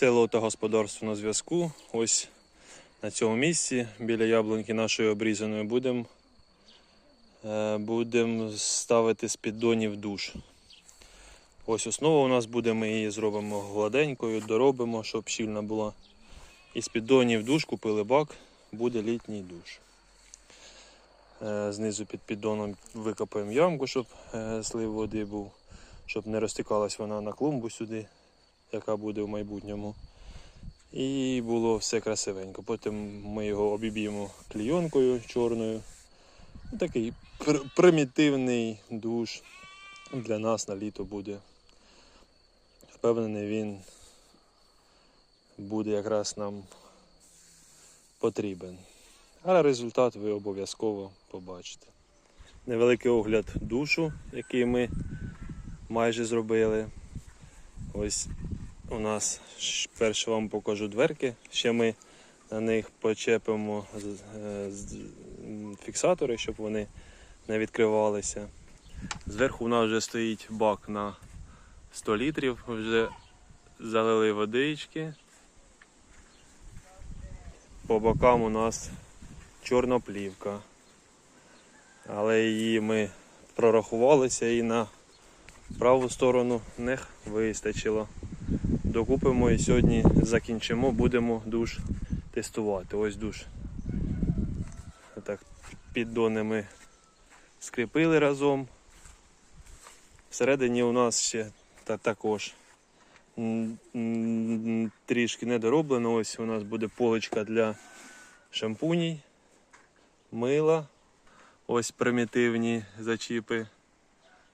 Село та господарство на зв'язку. Ось на цьому місці біля яблуньки нашої обрізаної будемо будем ставити з піддонів душ. Ось основа у нас буде, ми її зробимо гладенькою, доробимо, щоб щільна була. Із піддонів душ купили бак, буде літній душ. Е, Знизу під піддоном викопаємо ямку, щоб е, слив води був, щоб не розтікалась вона на клумбу сюди, яка буде в майбутньому. І було все красивенько. Потім ми його обіб'ємо клійонкою чорною. Такий пр- примітивний душ для нас на літо буде. Впевнений, він буде якраз нам потрібен. Але результат ви обов'язково побачите. Невеликий огляд душу, який ми майже зробили. Ось у нас перше вам покажу дверки. Ще ми на них почепимо е, фіксатори, щоб вони не відкривалися. Зверху у нас вже стоїть бак на 100 літрів, вже залили водички. По бокам у нас чорна плівка. Але її ми прорахувалися і на праву сторону не вистачило. Докупимо і сьогодні закінчимо, будемо душ тестувати. Ось душ. Так, піддони ми скріпили разом. Всередині у нас ще та, також трішки недороблено. Ось у нас буде поличка для шампуній, мила. Ось примітивні зачіпи,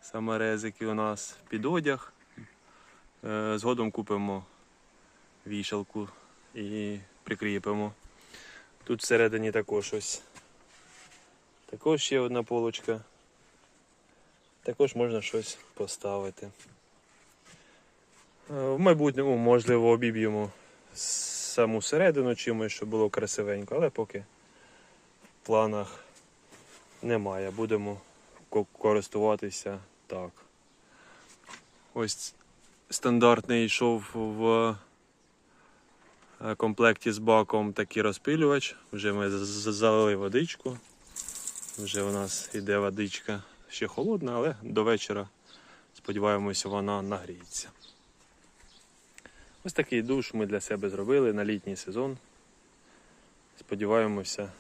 саморезики у нас під одяг. Е, Згодом купимо вішалку і прикріпимо. Тут всередині також ось. Також ще одна полочка. Також можна щось поставити. Е, В майбутньому, можливо, обіб'ємо саму середину чимось, щоб було красивенько, але поки в планах немає. Будемо користуватися так. Ось стандартний йшов в е, комплекті з баком такий розпилювач. Вже ми залили водичку. Вже у нас іде водичка ще холодна, але до вечора, сподіваємося, вона нагріється. Ось такий душ ми для себе зробили на літній сезон. Сподіваємося,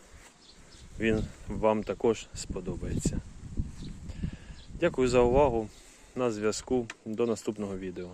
він вам також сподобається. Дякую за увагу. На зв'язку. До наступного відео.